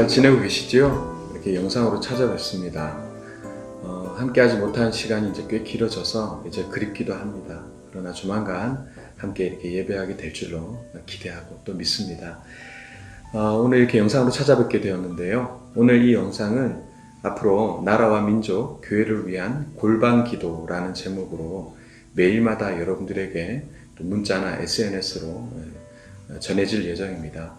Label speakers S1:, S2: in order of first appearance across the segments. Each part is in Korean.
S1: 잘 지내고 계시지요? 이렇게 영상으로 찾아뵙습니다. 어, 함께하지 못한 시간이 이제 꽤 길어져서 이제 그립기도 합니다. 그러나 조만간 함께 이렇게 예배하게 될 줄로 기대하고 또 믿습니다. 어, 오늘 이렇게 영상으로 찾아뵙게 되었는데요. 오늘 이 영상은 앞으로 나라와 민족, 교회를 위한 골방 기도라는 제목으로 매일마다 여러분들에게 또 문자나 SNS로 전해질 예정입니다.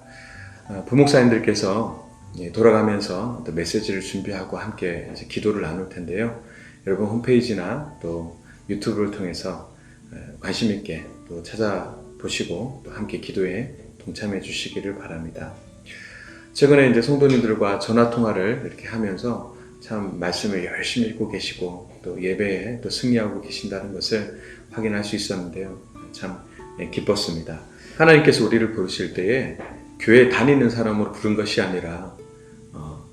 S1: 어, 부목사님들께서 예, 돌아가면서 또 메시지를 준비하고 함께 기도를 나눌 텐데요. 여러분 홈페이지나 또 유튜브를 통해서 에, 관심 있게 또 찾아보시고 또 함께 기도에 동참해 주시기를 바랍니다. 최근에 이제 성도님들과 전화 통화를 이렇게 하면서 참 말씀을 열심히 읽고 계시고 또 예배에 또 승리하고 계신다는 것을 확인할 수 있었는데요. 참 예, 기뻤습니다. 하나님께서 우리를 부르실 때에 교회 다니는 사람으로 부른 것이 아니라 어,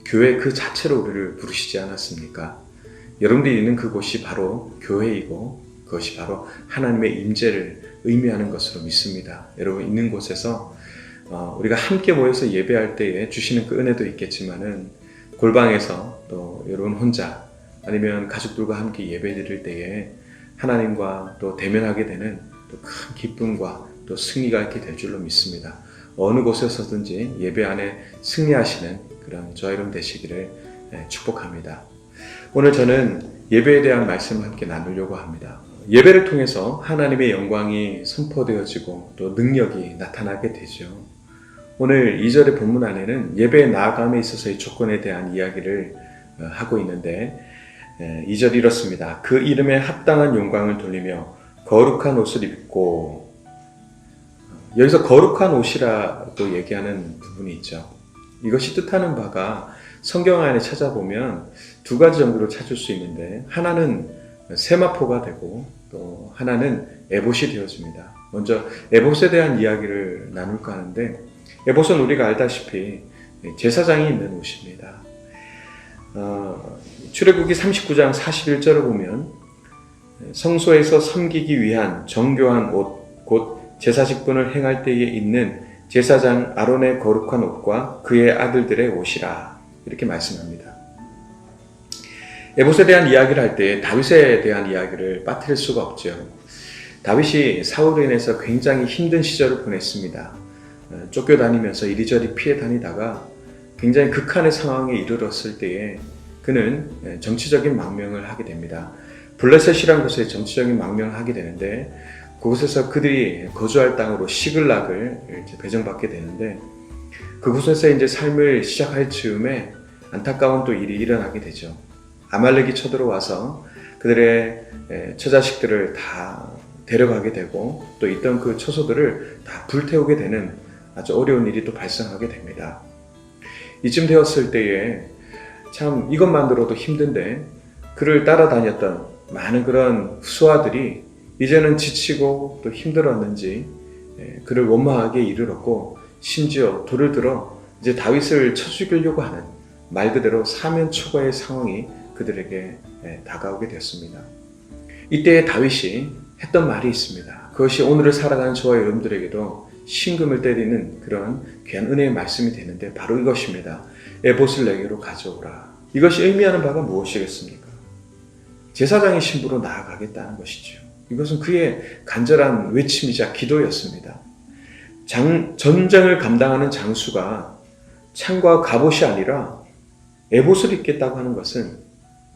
S1: 교회 그 자체로 우리를 부르시지 않았습니까? 여러분들이 있는 그곳이 바로 교회이고 그것이 바로 하나님의 임재를 의미하는 것으로 믿습니다. 여러분 있는 곳에서 어, 우리가 함께 모여서 예배할 때에 주시는 그 은혜도 있겠지만은 골방에서 또 여러분 혼자 아니면 가족들과 함께 예배 드릴 때에 하나님과 또 대면하게 되는 또 큰 기쁨과 또 승리가 있게 될 줄로 믿습니다. 어느 곳에서든지 예배 안에 승리하시는 그런 여러분 되시기를 예, 축복합니다. 오늘 저는 예배에 대한 말씀을 함께 나누려고 합니다. 예배를 통해서 하나님의 영광이 선포되어지고 또 능력이 나타나게 되죠. 오늘 2절의 본문 안에는 예배에 나아감에 있어서의 조건에 대한 이야기를 어, 하고 있는데 2절 이렇습니다. 그 이름에 합당한 영광을 돌리며 거룩한 옷을 입고 여기서 거룩한 옷이라고 얘기하는 부분이 있죠. 이것이 뜻하는 바가 성경 안에 찾아보면 두 가지 정도로 찾을 수 있는데 하나는 세마포가 되고 또 하나는 에봇이 되어집니다. 먼저 에봇에 대한 이야기를 나눌까 하는데 에봇은 우리가 알다시피 제사장이 입는 옷입니다. 어, 출애굽기 39장 41절을 보면 성소에서 섬기기 위한 정교한 옷, 곧 제사직분을 행할 때에 입는 제사장 아론의 거룩한 옷과 그의 아들들의 옷이라 이렇게 말씀합니다. 에봇에 대한 이야기를 할 때 다윗에 대한 이야기를 빠뜨릴 수가 없죠. 다윗이 사울로 인해서 굉장히 힘든 시절을 보냈습니다. 어, 쫓겨다니면서 이리저리 피해 다니다가 굉장히 극한의 상황에 이르렀을 때에 그는 정치적인 망명을 하게 됩니다. 블레셋이라는 곳에 정치적인 망명을 하게 되는데 그곳에서 그들이 거주할 땅으로 시글락을 배정받게 되는데 그곳에서 이제 삶을 시작할 즈음에 안타까운 또 일이 일어나게 되죠. 아말렉이 쳐들어와서 그들의 처자식들을 다 데려가게 되고 또 있던 그 처소들을 다 불태우게 되는 아주 어려운 일이 또 발생하게 됩니다. 이쯤 되었을 때에 참 이것만으로도 힘든데 그를 따라다녔던 많은 그런 수하들이 이제는 지치고 또 힘들었는지 그를 원망하게 이르렀고 심지어 돌을 들어 이제 다윗을 쳐 죽이려고 하는 말 그대로 사면 초과의 상황이 그들에게 다가오게 되었습니다. 이때 다윗이 했던 말이 있습니다. 그것이 오늘을 살아가는 저와 여러분들에게도 신금을 때리는 그런 귀한 은혜의 말씀이 되는데 바로 이것입니다. 에봇을 내게로 가져오라. 이것이 의미하는 바가 무엇이겠습니까? 제사장의 신부로 나아가겠다는 것이죠. 이것은 그의 간절한 외침이자 기도였습니다. 장, 전쟁을 감당하는 장수가 창과 갑옷이 아니라 에봇을 입겠다고 하는 것은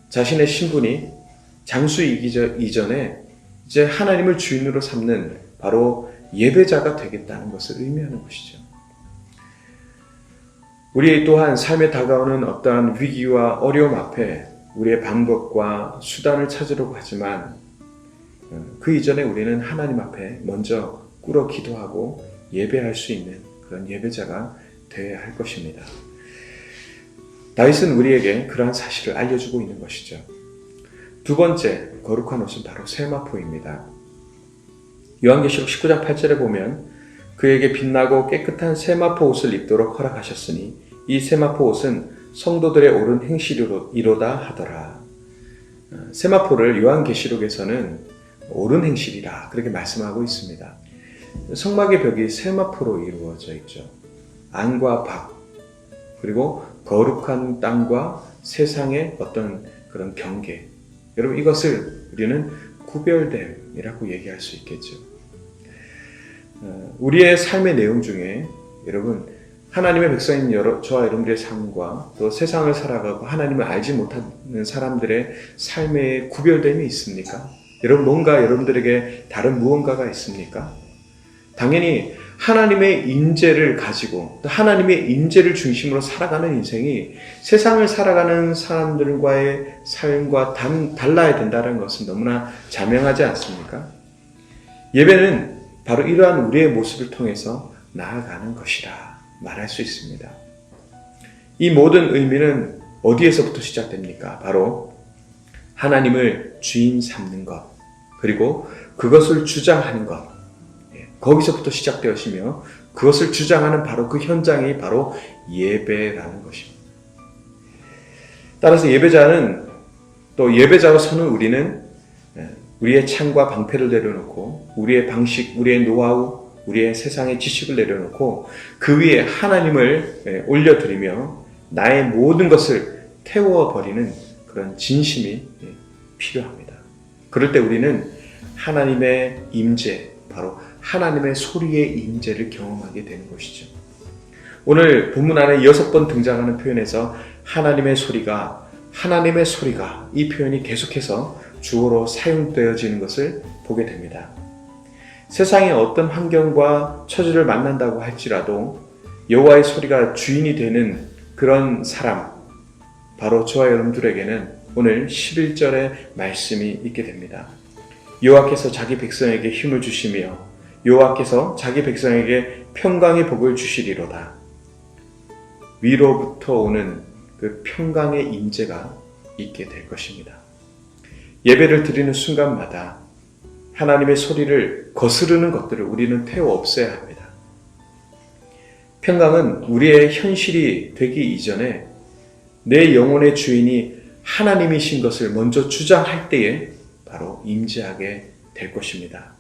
S1: 자신의 신분이 장수이기 이전에 이제 하나님을 주인으로 삼는 바로 예배자가 되겠다는 것을 의미하는 것이죠. 우리 또한 삶에 다가오는 어떠한 위기와 어려움 앞에 우리의 방법과 수단을 찾으려고 하지만 그 이전에 우리는 하나님 앞에 먼저 꿇어 기도하고 예배할 수 있는 그런 예배자가 되어야 할 것입니다. 다윗은 우리에게 그러한 사실을 알려주고 있는 것이죠. 두 번째 거룩한 옷은 바로 세마포입니다. 요한계시록 19장 8절에 보면 그에게 빛나고 깨끗한 세마포 옷을 입도록 허락하셨으니 이 세마포 옷은 성도들의 옳은 행실이로다 하더라. 세마포를 요한계시록에서는 옳은 행실이라 그렇게 말씀하고 있습니다. 성막의 벽이 세마포로 이루어져 있죠. 안과 밖 그리고 거룩한 땅과 세상의 어떤 그런 경계. 여러분 이것을 우리는 구별됨이라고 얘기할 수 있겠죠. 어, 우리의 삶의 내용 중에 여러분 하나님의 백성인 여러, 저와 여러분들의 삶과 또 세상을 살아가고 하나님을 알지 못하는 사람들의 삶의 구별됨이 있습니까? 여러분 뭔가 여러분들에게 다른 무언가가 있습니까? 당연히 하나님의 인재를 가지고 또 하나님의 인재를 중심으로 살아가는 인생이 세상을 살아가는 사람들과의 삶과 단, 달라야 된다는 것은 너무나 자명하지 않습니까? 예배는 바로 이러한 우리의 모습을 통해서 나아가는 것이라 말할 수 있습니다. 이 모든 의미는 어디에서부터 시작됩니까? 바로 하나님을 주인 삼는 것, 그리고 그것을 주장하는 것, 예, 거기서부터 시작되었으며 그것을 주장하는 바로 그 현장이 바로 예배라는 것입니다. 따라서 예배자는 또 예배자로 서는 우리는 예, 우리의 창과 방패를 내려놓고 우리의 방식, 우리의 노하우, 우리의 세상의 지식을 내려놓고 그 위에 하나님을 예, 올려드리며 나의 모든 것을 태워버리는 그런 진심이 예, 필요합니다. 그럴 때 우리는 하나님의 임재, 바로 하나님의 소리의 임재를 경험하게 되는 것이죠. 오늘 본문 안에 여섯 번 등장하는 표현에서 하나님의 소리가 하나님의 소리가 이 표현이 계속해서 주어로 사용되어지는 것을 보게 됩니다. 세상의 어떤 환경과 처지를 만난다고 할지라도 여호와의 소리가 주인이 되는 그런 사람 바로 저와 여러분들에게는 오늘 11절의 말씀이 있게 됩니다. 여호와께서 자기 백성에게 힘을 주시며 여호와께서 자기 백성에게 평강의 복을 주시리로다. 위로부터 오는 그 평강의 임재가 있게 될 것입니다. 예배를 드리는 순간마다 하나님의 소리를 거스르는 것들을 우리는 태워 없애야 합니다. 평강은 우리의 현실이 되기 이전에 내 영혼의 주인이 하나님이신 것을 먼저 주장할 때에 바로 임재하게 될 것입니다.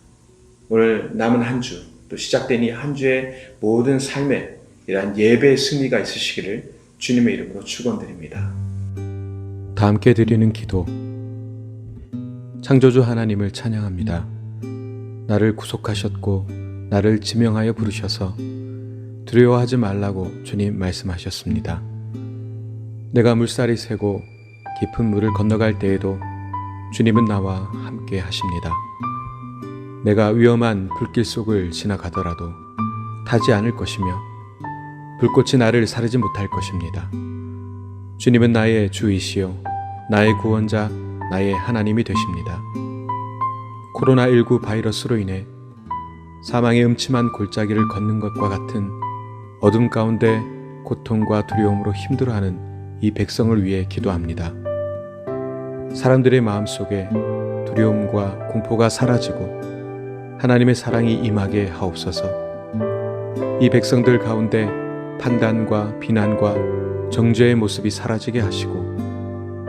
S1: 오늘 남은 한 주, 또 시작된 이 한 주의 모든 삶에 이러한 예배의 승리가 있으시기를 주님의 이름으로 축원드립니다.
S2: 다 함께 드리는 기도. 창조주 하나님을 찬양합니다. 나를 구속하셨고 나를 지명하여 부르셔서 두려워하지 말라고 주님 말씀하셨습니다. 내가 물살이 새고 깊은 물을 건너갈 때에도 주님은 나와 함께 하십니다. 내가 위험한 불길 속을 지나가더라도 타지 않을 것이며 불꽃이 나를 사르지 못할 것입니다. 주님은 나의 주이시요 나의 구원자 나의 하나님이 되십니다. 코로나19 바이러스로 인해 사망의 음침한 골짜기를 걷는 것과 같은 어둠 가운데 고통과 두려움으로 힘들어하는 이 백성을 위해 기도합니다. 사람들의 마음 속에 두려움과 공포가 사라지고 하나님의 사랑이 임하게 하옵소서. 이 백성들 가운데 판단과 비난과 정죄의 모습이 사라지게 하시고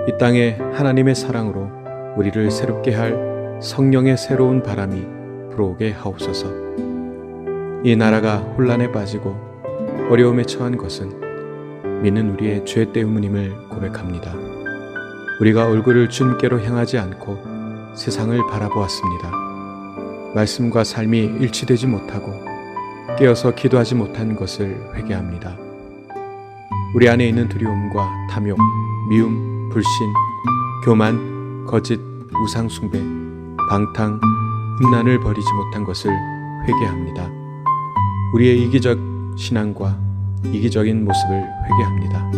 S2: 이 땅에 하나님의 사랑으로 우리를 새롭게 할 성령의 새로운 바람이 불어오게 하옵소서. 이 나라가 혼란에 빠지고 어려움에 처한 것은 믿는 우리의 죄 때문임을 고백합니다. 우리가 얼굴을 주님께로 향하지 않고 세상을 바라보았습니다. 말씀과 삶이 일치되지 못하고 깨어서 기도하지 못한 것을 회개합니다. 우리 안에 있는 두려움과 탐욕, 미움, 불신, 교만, 거짓, 우상숭배, 방탕, 음란을 버리지 못한 것을 회개합니다. 우리의 이기적 신앙과 이기적인 모습을 회개합니다.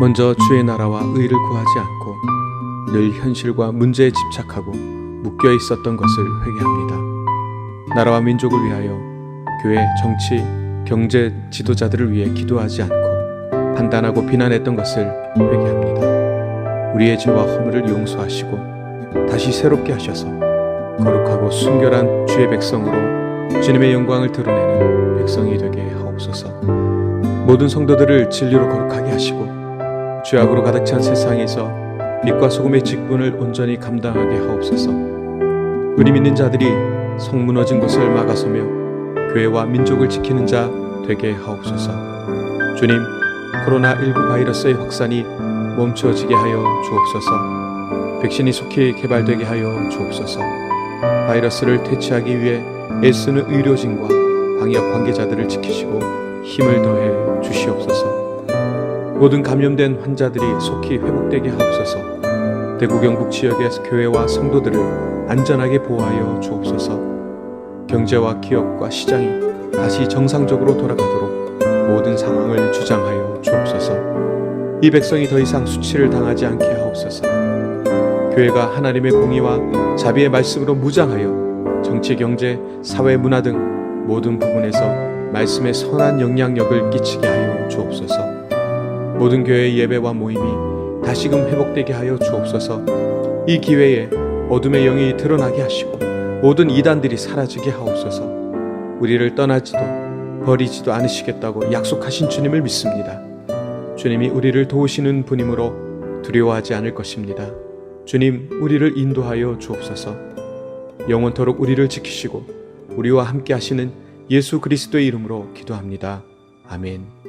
S2: 먼저 주의 나라와 의를 구하지 않고 늘 현실과 문제에 집착하고 묶여 있었던 것을 회개합니다. 나라와 민족을 위하여 교회, 정치, 경제 지도자들을 위해 기도하지 않고 판단하고 비난했던 것을 회개합니다. 우리의 죄와 허물을 용서하시고 다시 새롭게 하셔서 거룩하고 순결한 주의 백성으로 주님의 영광을 드러내는 백성이 되게 하옵소서. 모든 성도들을 진리로 거룩하게 하시고 죄악으로 가득 찬 세상에서 빛과 소금의 직분을 온전히 감당하게 하옵소서. 우리 믿는 자들이 성 무너진 곳을 막아서며 교회와 민족을 지키는 자 되게 하옵소서. 주님, 코로나19 바이러스의 확산이 멈춰지게 하여 주옵소서. 백신이 속히 개발되게 하여 주옵소서. 바이러스를 퇴치하기 위해 애쓰는 의료진과 방역 관계자들을 지키시고 힘을 더해 주시옵소서. 모든 감염된 환자들이 속히 회복되게 하옵소서. 대구 경북 지역의 교회와 성도들을 안전하게 보호하여 주옵소서. 경제와 기업과 시장이 다시 정상적으로 돌아가도록 모든 상황을 주장하여 주옵소서. 이 백성이 더 이상 수치를 당하지 않게 하옵소서. 교회가 하나님의 공의와 자비의 말씀으로 무장하여 정치, 경제, 사회, 문화 등 모든 부분에서 말씀의 선한 영향력을 끼치게 하여 주옵소서. 모든 교회의 예배와 모임이 다시금 회복되게 하여 주옵소서. 이 기회에 어둠의 영이 드러나게 하시고 모든 이단들이 사라지게 하옵소서. 우리를 떠나지도 버리지도 않으시겠다고 약속하신 주님을 믿습니다. 주님이 우리를 도우시는 분이므로 두려워하지 않을 것입니다. 주님, 우리를 인도하여 주옵소서. 영원토록 우리를 지키시고 우리와 함께 하시는 예수 그리스도의 이름으로 기도합니다. 아멘.